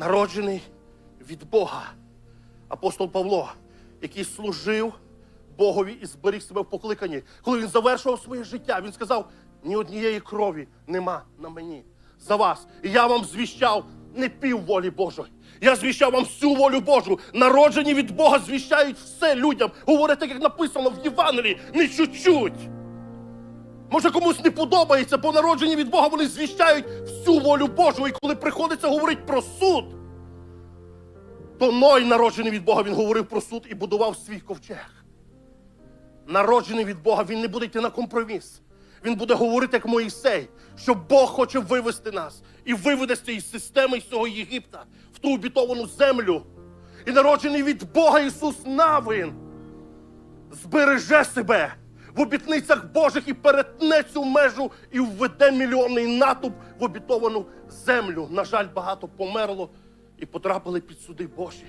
народжений від Бога. Апостол Павло, який служив Богові і зберіг себе в покликанні. Коли він завершував своє життя, він сказав: ні однієї крові нема на мені за вас. І я вам звіщав не пів волі Божої. Я звіщав вам всю волю Божу. Народжені від Бога звіщають все людям. Говорять так, як написано в Євангелії, не чуть-чуть. Може, комусь не подобається, бо народжені від Бога вони звіщають всю волю Божу. І коли приходиться говорити про суд, то Ной, народжений від Бога, він говорив про суд і будував свій ковчег. Народжений від Бога, він не буде йти на компроміс. Він буде говорити, як Моїсей, що Бог хоче вивести нас і виведе з цієї системи з цього Єгипта в ту обітовану землю. І народжений від Бога Ісус Навин збереже себе в обітницях Божих і перетне цю межу і введе мільйонний натовп в обітовану землю. На жаль, багато померло і потрапили під суди Божі.